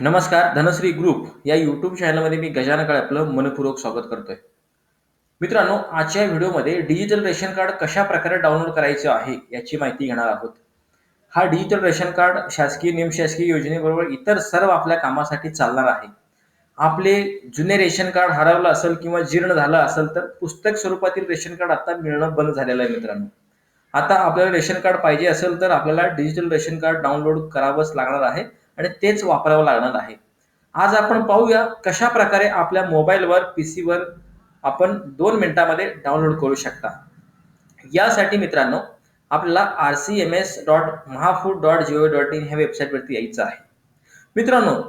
नमस्कार धनश्री ग्रुप या यूट्यूब चॅनलमध्ये मी गजानन काळे आपलं मनपूर्वक स्वागत करतोय. मित्रांनो आजच्या व्हिडिओमध्ये डिजिटल रेशन कार्ड कशा प्रकारे डाउनलोड करायचं आहे याची माहिती घेणार आहोत. हा डिजिटल रेशन कार्ड शासकीय निमशासकीय योजनेबरोबर इतर सर्व आपल्या कामासाठी चालणार आहे. आपले जुने रेशन कार्ड हरवलं असेल किंवा जीर्ण झालं असेल तर पुस्तक स्वरूपातील रेशन कार्ड आता मिळणं बंद झालेलं आहे मित्रांनो. आता आपल्याला रेशन कार्ड पाहिजे असेल तर आपल्याला डिजिटल रेशन कार्ड डाउनलोड करावंच लागणार आहे. आणि तेच वापरावं लागणार आहे. आज आपण पाहूया कशा प्रकारे आपल्या मोबाईलवर पीसीवर आपण दोन मिनिटांमध्ये डाउनलोड करू शकता. यासाठी मित्रांनो आपल्याला R C M S dot Mahafood dot Jio dot in ह्या वेबसाईटवरती यायचं आहे. मित्रांनो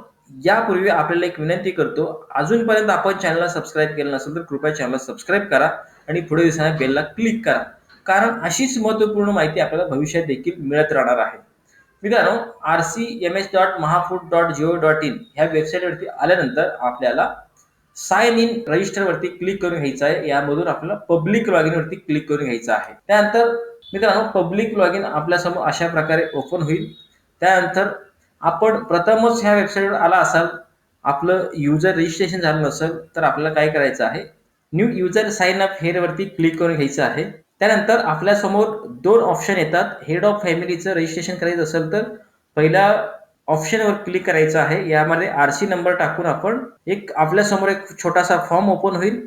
यापूर्वी आपल्याला एक विनंती करतो अजूनपर्यंत आपण चॅनलला सबस्क्राईब केलं नसेल तर कृपया चॅनलला सबस्क्राईब करा आणि पुढे दिसणाऱ्या बेलला क्लिक करा. कारण अशीच महत्त्वपूर्ण माहिती आपल्याला भविष्यात देखील मिळत राहणार आहे. मित्रांनो R C M S dot Mahafood dot Jio dot in ह्या वेबसाईटवरती आल्यानंतर आपल्याला सायन इन रजिस्टर वरती क्लिक करून घ्यायचं आहे. यामधून आपल्याला पब्लिक लॉगिन वरती क्लिक करून घ्यायचं आहे. त्यानंतर मित्रांनो पब्लिक लॉग इन आपल्यासमोर अशा प्रकारे ओपन होईल. त्यानंतर आपण प्रथमच ह्या वेबसाईटवर आला असाल आपलं युजर रजिस्ट्रेशन झालं नसेल तर आपल्याला काय करायचं आहे? न्यू युजर साइन अप हेअरवरती क्लिक करून घ्यायचं आहे. त्यानंतर आपल्यासमोर दोन ऑप्शन येतात. हेड ऑफ फॅमिलीचं रजिस्ट्रेशन करायचं असेल तर पहिल्या ऑप्शनवर क्लिक करायचं आहे. यामध्ये आर सी नंबर टाकून आपण एक आपल्यासमोर एक छोटासा फॉर्म ओपन होईल.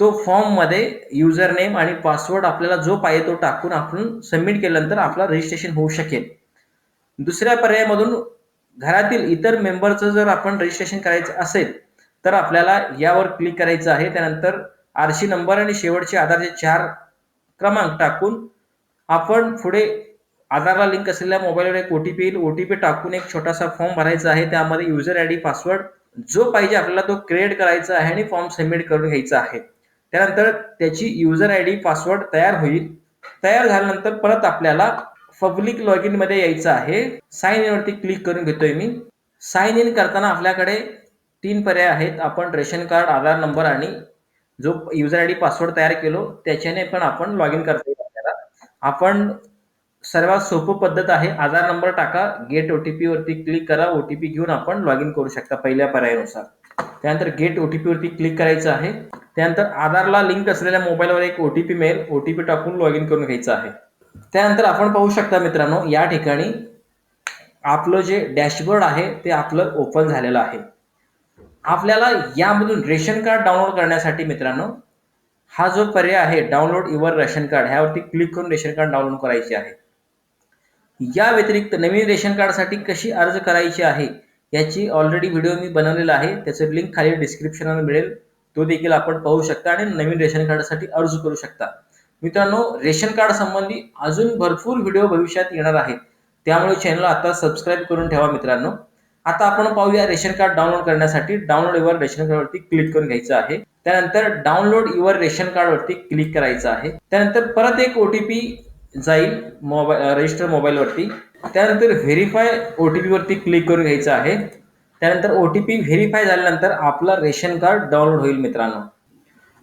तो फॉर्ममध्ये युजर नेम आणि पासवर्ड आपल्याला जो पाहिजे तो टाकून आपण सबमिट केल्यानंतर आपला रजिस्ट्रेशन होऊ शकेल. दुसऱ्या पर्यायामधून घरातील इतर मेंबरचं जर आपण रजिस्ट्रेशन करायचं असेल तर आपल्याला यावर क्लिक करायचं आहे. त्यानंतर आरशी नंबर आणि शेवटचे आधारचे चार क्रमांक टाकून आपण पुढे आधारला लिंक असलेल्या मोबाईलवर एक ओटीपी येईल. ओटीपी टाकून एक छोटासा फॉर्म भरायचा आहे. त्यामध्ये युजर आय डी पासवर्ड जो पाहिजे आपल्याला तो क्रिएट करायचा आहे आणि फॉर्म सबमिट करून घ्यायचा आहे. त्यानंतर त्याची युजर आय डी पासवर्ड तयार होईल. तयार झाल्यानंतर परत आपल्याला पब्लिक लॉग इनमध्ये यायचं आहे. साइन इन वरती क्लिक करून घेतोय मी. साइन इन करताना आपल्याकडे तीन पर्याय आहेत. आपण रेशन कार्ड आधार नंबर आणि जो युजर आय डी पासवर्ड तयार केलो त्याच्याने पण आपण लॉग इन करता येईल आपल्याला. आपण सर्वात सोपं पद्धत आहे आधार नंबर टाका गेट ओटीपी वरती क्लिक करा ओटीपी घेऊन आपण लॉग इन करू शकता पहिल्या पर्यायानुसार. त्यानंतर गेट ओटीपी वरती क्लिक करायचं आहे. त्यानंतर आधारला लिंक असलेल्या मोबाईलवर एक ओटीपी मिळेल ओटीपी टाकून लॉग इन करून घ्यायचं आहे. त्यानंतर आपण पाहू शकता मित्रांनो या ठिकाणी आपलं जे डॅशबोर्ड आहे ते आपलं ओपन झालेलं आहे. आपल्याला यामधून रेशन कार्ड डाउनलोड करण्यासाठी मित्रांनो हा जो पर्याय आहे डाउनलोड युअर रेशन कार्ड ह्यावरती क्लिक करून रेशन कार्ड डाउनलोड करायचे आहे. या व्यतिरिक्त नवीन रेशन कार्डसाठी कशी अर्ज करायची आहे याची ऑलरेडी व्हिडिओ मी बनवलेला आहे. त्याचं लिंक खाली डिस्क्रिप्शनमध्ये मिळेल. तो देखील आपण पाहू शकता आणि नवीन रेशन कार्डसाठी अर्ज करू शकता. मित्रांनो रेशन कार्ड संबंधी अजून भरपूर व्हिडिओ भविष्यात येणार आहेत. त्यामुळे चॅनल आता सबस्क्राईब करून ठेवा मित्रांनो. आता आपण पाहूया रेशन कार्ड डाउनलोड करण्यासाठी डाउनलोड युअर रेशन कार्ड वरती क्लिक करून घ्यायचं आहे. त्यानंतर डाउनलोड युअर रेशन कार्ड वरती क्लिक करायचं आहे. त्यानंतर परत एक ओटीपी जाईल मोबाईल रजिस्टर मोबाईल वरती. त्यानंतर व्हेरीफाय ओटीपी वरती क्लिक करून घ्यायचं आहे. त्यानंतर ओटीपी व्हेरीफाय झाल्यानंतर आपलं रेशन कार्ड डाउनलोड होईल मित्रांनो.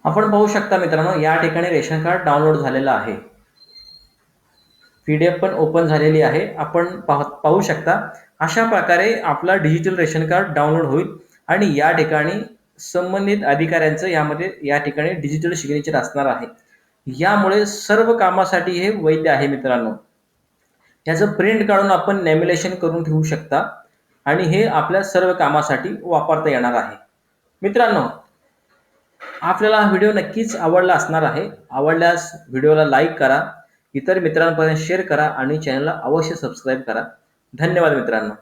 आपण पाहू शकता मित्रांनो या ठिकाणी रेशन कार्ड डाउनलोड झालेलं आहे. पीडीएफ पण ओपन झालेली आहे. आपण पाहू शकता. अशा प्रकारे आपला डिजिटल रेशन कार्ड डाउनलोड होईल आणि या ठिकाणी संबंधित अधिकाऱ्यांचं यामध्ये या ठिकाणी डिजिटल सिग्नेचर असणार आहे. यामुळे सर्व कामासाठी हे वैध आहे मित्रांनो. याचं प्रिंट काढून आपण नॅमिलेशन करून ठेवू शकता आणि हे आपल्या सर्व कामासाठी वापरता येणार आहे. मित्रांनो आपल्याला हा व्हिडिओ नक्कीच आवडला असणार आहे. आवडल्यास व्हिडिओला लाईक करा इतर मित्रांपर्यंत शेअर करा आणि चॅनलला अवश्य सबस्क्राईब करा. धन्यवाद मित्रांनो.